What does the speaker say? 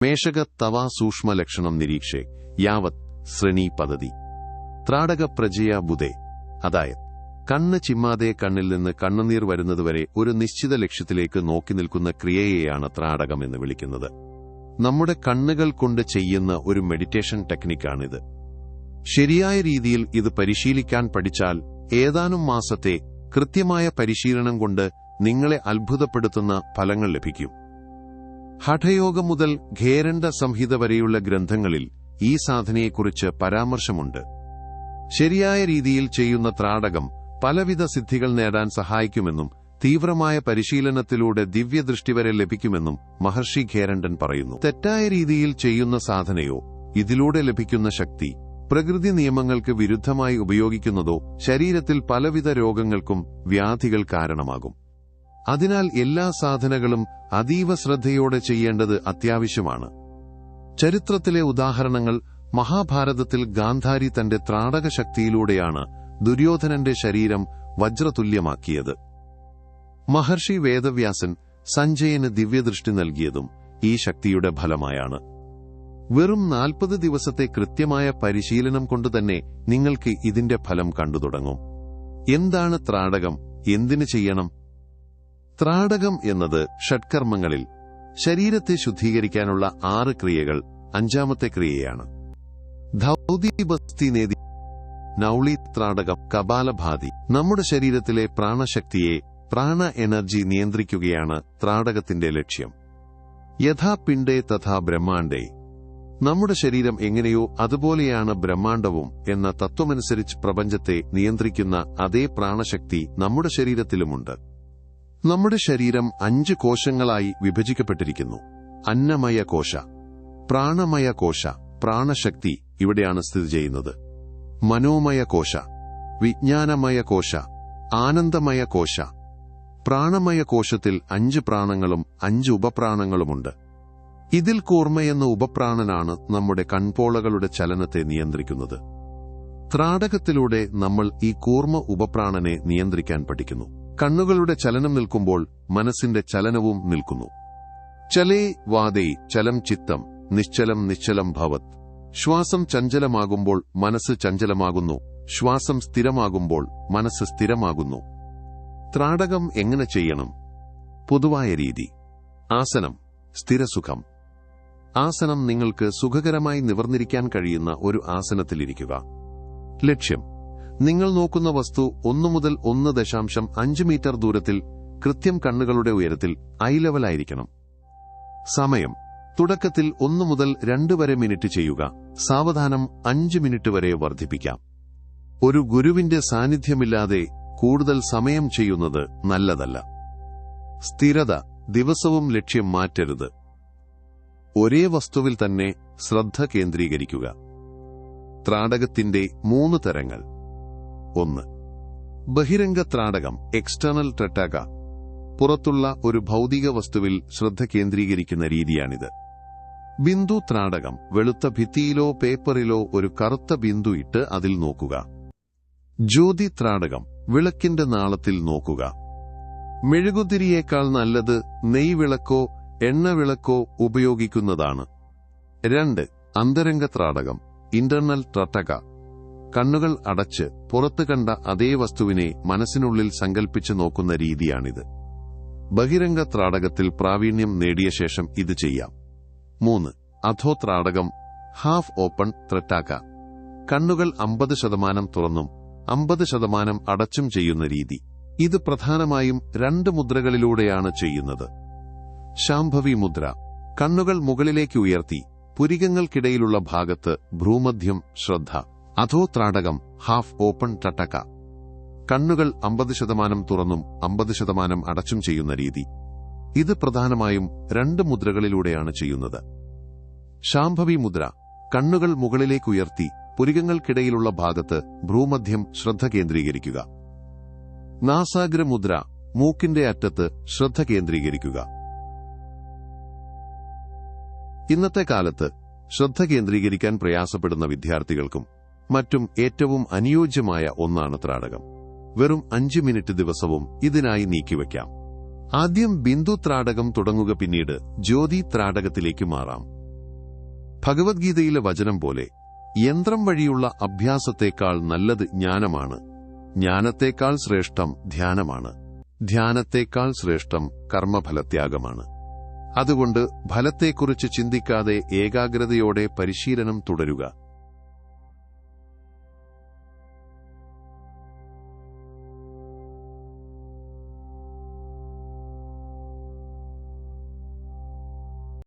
മേഷക തവ സൂക്ഷ്മലക്ഷണം നിരീക്ഷേ യാവത് ശ്രേണി പദ്ധതി ത്രാടക പ്രജയ ബുധേ അതായത് കണ്ണ് ചിമ്മാതെ കണ്ണിൽ നിന്ന് കണ്ണുനീർ വരുന്നതുവരെ ഒരു നിശ്ചിത ലക്ഷ്യത്തിലേക്ക് നോക്കി നിൽക്കുന്ന ക്രിയയെയാണ് ത്രാടകം എന്ന് വിളിക്കുന്നത്. നമ്മുടെ കണ്ണുകൾ കൊണ്ട് ചെയ്യുന്ന ഒരു മെഡിറ്റേഷൻ ടെക്നിക്കാണിത്. ശരിയായ രീതിയിൽ ഇത് പരിശീലിക്കാൻ പഠിച്ചാൽ ഏതാനും മാസത്തെ കൃത്യമായ പരിശീലനം കൊണ്ട് നിങ്ങളെ അത്ഭുതപ്പെടുത്തുന്ന ഫലങ്ങൾ ലഭിക്കും. ഹഠയോഗം മുതൽ ഖേരണ്ട സംഹിത വരെയുള്ള ഗ്രന്ഥങ്ങളിൽ ഈ സാധനയെക്കുറിച്ച് പരാമർശമുണ്ട്. ശരിയായ രീതിയിൽ ചെയ്യുന്ന ത്രാടകം പലവിധ സിദ്ധികൾ നേടാൻ സഹായിക്കുമെന്നും തീവ്രമായ പരിശീലനത്തിലൂടെ ദിവ്യദൃഷ്ടി വരെ ലഭിക്കുമെന്നും മഹർഷി ഖേരണ്ടൻ പറയുന്നു. തെറ്റായ രീതിയിൽ ചെയ്യുന്ന സാധനയോ ഇതിലൂടെ ലഭിക്കുന്ന ശക്തി പ്രകൃതി നിയമങ്ങൾക്ക് വിരുദ്ധമായി ഉപയോഗിക്കുന്നതോ ശരീരത്തിൽ പലവിധ രോഗങ്ങൾക്കും വ്യാധികൾ കാരണമാകും. അതിനാൽ എല്ലാ സാധനകളും അതീവ ശ്രദ്ധയോടെ ചെയ്യേണ്ടത് അത്യാവശ്യമാണ്. ചരിത്രത്തിലെ ഉദാഹരണങ്ങൾ മഹാഭാരതത്തിൽ ഗാന്ധാരി തന്റെ ത്രാടക ശക്തിയിലൂടെയാണ് ദുര്യോധനന്റെ ശരീരം വജ്രതുല്യമാക്കിയത്. മഹർഷി വേദവ്യാസൻ സഞ്ജയന് ദിവ്യദൃഷ്ടി നൽകിയതും ഈ ശക്തിയുടെ ഫലമായാണ്. വെറും നാൽപ്പത് ദിവസത്തെ കൃത്യമായ പരിശീലനം കൊണ്ടുതന്നെ നിങ്ങൾക്ക് ഇതിന്റെ ഫലം കണ്ടു തുടങ്ങും എന്താണ് ത്രാടകം? എന്തിനു ചെയ്യണം? ത്രാടകം എന്നത് ഷഡ്കർമ്മങ്ങളിൽ ശരീരത്തെ ശുദ്ധീകരിക്കാനുള്ള ആറ് ക്രിയകൾ അഞ്ചാമത്തെ ക്രിയയാണ്. നൌളി ത്രാടകം കപാലഭാതി. നമ്മുടെ ശരീരത്തിലെ പ്രാണശക്തിയെ പ്രാണ എനർജി നിയന്ത്രിക്കുകയാണ് ത്രാടകത്തിന്റെ ലക്ഷ്യം. യഥാ പിണ്ടേ തഥാ ബ്രഹ്മാണ്ടേ നമ്മുടെ ശരീരം എങ്ങനെയോ അതുപോലെയാണ് ബ്രഹ്മാണ്ടവും എന്ന തത്വമനുസരിച്ച് പ്രപഞ്ചത്തെ നിയന്ത്രിക്കുന്ന അതേ പ്രാണശക്തി നമ്മുടെ ശരീരത്തിലുമുണ്ട്. നമ്മുടെ ശരീരം അഞ്ച് കോശങ്ങളായി വിഭജിക്കപ്പെട്ടിരിക്കുന്നു. അന്നമയ കോശ പ്രാണമയ കോശ പ്രാണശക്തി ഇവിടെയാണ് സ്ഥിതി ചെയ്യുന്നത്. മനോമയ കോശ വിജ്ഞാനമയ കോശ ആനന്ദമയ കോശ. പ്രാണമയ കോശത്തിൽ അഞ്ച് പ്രാണങ്ങളും അഞ്ച് ഉപപ്രാണങ്ങളുമുണ്ട്. ഇതിൽ കൂർമ്മയെന്ന ഉപപ്രാണനാണ് നമ്മുടെ കൺപോളകളുടെ ചലനത്തെ നിയന്ത്രിക്കുന്നത്. ത്രാടകത്തിലൂടെ നമ്മൾ ഈ കൂർമ്മ ഉപപ്രാണനെ നിയന്ത്രിക്കാൻ പഠിക്കുന്നു. കണ്ണുകളുടെ ചലനം നിൽക്കുമ്പോൾ മനസ്സിന്റെ ചലനവും നിൽക്കുന്നു. ചലേ വാദേ ചലം ചിത്തം നിശ്ചലം നിശ്ചലം ഭവത്. ശ്വാസം ചഞ്ചലമാകുമ്പോൾ മനസ്സ് ചഞ്ചലമാകുന്നു. ശ്വാസം സ്ഥിരമാകുമ്പോൾ മനസ്സ് സ്ഥിരമാകുന്നു. ത്രാടകം എങ്ങനെ ചെയ്യണം? പൊതുവായ രീതി. ആസനം സ്ഥിരസുഖം. ആസനം നിങ്ങൾക്ക് സുഖകരമായി നിവർന്നിരിക്കാൻ കഴിയുന്ന ഒരു ആസനത്തിലിരിക്കുക. ലക്ഷ്യം നിങ്ങൾ നോക്കുന്ന വസ്തു ഒന്നു മുതൽ ഒന്ന് ദശാംശം അഞ്ച് മീറ്റർ ദൂരത്തിൽ കൃത്യം കണ്ണുകളുടെ ഉയരത്തിൽ ഐ ലെവലായിരിക്കണം സമയം. തുടക്കത്തിൽ ഒന്നു മുതൽ രണ്ട് വരെ മിനിറ്റ് ചെയ്യുക. സാവധാനം അഞ്ച് മിനിറ്റ് വരെ വർദ്ധിപ്പിക്കാം. ഒരു ഗുരുവിന്റെ സാന്നിധ്യമില്ലാതെ കൂടുതൽ സമയം ചെയ്യുന്നത് നല്ലതല്ല. സ്ഥിരത. ദിവസവും ലക്ഷ്യം മാറ്റരുത്. ഒരേ വസ്തുവിൽ തന്നെ ശ്രദ്ധ കേന്ദ്രീകരിക്കുക. ത്രാടകത്തിന്റെ മൂന്ന് തരങ്ങൾ. ഒന്ന്. ബഹിരംഗ ത്രാടകം എക്സ്റ്റേണൽ ട്രട്ടാക പുറത്തുള്ള ഒരു ഭൗതിക വസ്തുവിൽ ശ്രദ്ധ കേന്ദ്രീകരിക്കുന്ന രീതിയാണിത്. ബിന്ദു ത്രാടകം വെളുത്ത ഭിത്തിയിലോ പേപ്പറിലോ ഒരു കറുത്ത ബിന്ദു ഇട്ട് അതിൽ നോക്കുക. ജ്യോതി ത്രാടകം വിളക്കിന്റെ നാളത്തിൽ നോക്കുക. മെഴുകുതിരിയേക്കാൾ നല്ലത് നെയ് നെയ്വിളക്കോ എണ്ണവിളക്കോ ഉപയോഗിക്കുന്നതാണ്. രണ്ട് അന്തരംഗ ത്രാടകം ഇന്റർണൽ ട്രട്ടക കണ്ണുകൾ അടച്ച് പുറത്തു കണ്ട അതേ വസ്തുവിനെ മനസ്സിനുള്ളിൽ സങ്കൽപ്പിച്ചു നോക്കുന്ന രീതിയാണിത്. ബഹിരംഗ ത്രാടകത്തിൽ പ്രാവീണ്യം നേടിയ ശേഷം ഇത് ചെയ്യാം. മൂന്ന്. അധോ ത്രാടകം ഹാഫ് ഓപ്പൺ ത്രട്ടാക്ക. കണ്ണുകൾ അമ്പത് ശതമാനം തുറന്നും അമ്പത് ശതമാനം അടച്ചും ചെയ്യുന്ന രീതി. ഇത് പ്രധാനമായും രണ്ട് മുദ്രകളിലൂടെയാണ് ചെയ്യുന്നത്. ശാംഭവി മുദ്ര. കണ്ണുകൾ മുകളിലേക്ക് ഉയർത്തി പുരികങ്ങൾക്കിടയിലുള്ള ഭാഗത്ത് ഭ്രൂമധ്യം ശ്രദ്ധ. അധോ ത്രാടകം ഹാഫ് ഓപ്പൺ ടട്ടക്ക കണ്ണുകൾ അമ്പത് ശതമാനം തുറന്നും അമ്പത് ശതമാനം അടച്ചും ചെയ്യുന്ന രീതി. ഇത് പ്രധാനമായും രണ്ട് മുദ്രകളിലൂടെയാണ് ചെയ്യുന്നത്. ശാംഭവി മുദ്ര കണ്ണുകൾ മുകളിലേക്ക് ഉയർത്തി പുരികങ്ങൾക്കിടയിലുള്ള ഭാഗത്ത് ഭ്രൂമധ്യം ശ്രദ്ധ കേന്ദ്രീകരിക്കുക. നാസാഗ്ര മുദ്ര മൂക്കിന്റെ അറ്റത്ത് ശ്രദ്ധ കേന്ദ്രീകരിക്കുക. ഇന്നത്തെ കാലത്ത് ശ്രദ്ധ കേന്ദ്രീകരിക്കാൻ പ്രയാസപ്പെടുന്ന വിദ്യാർത്ഥികൾക്കും മറ്റും ഏറ്റവും അനുയോജ്യമായ ഒന്നാണ് ത്രാടകം. വെറും അഞ്ച് മിനിറ്റ് ദിവസവും ഇതിനായി നീക്കിവെക്കാം ആദ്യം ബിന്ദു ത്രാടകം തുടങ്ങുക പിന്നീട് ജ്യോതി ത്രാടകത്തിലേക്ക് മാറാം. ഭഗവത്ഗീതയിലെ വചനം പോലെ യന്ത്രം വഴിയുള്ള അഭ്യാസത്തേക്കാൾ നല്ലത് ജ്ഞാനമാണ്. ജ്ഞാനത്തേക്കാൾ ശ്രേഷ്ഠം ധ്യാനമാണ്. ധ്യാനത്തേക്കാൾ ശ്രേഷ്ഠം കർമ്മഫലത്യാഗമാണ്. അതുകൊണ്ട് ഫലത്തെക്കുറിച്ച് ചിന്തിക്കാതെ ഏകാഗ്രതയോടെ പരിശീലനം തുടരുക.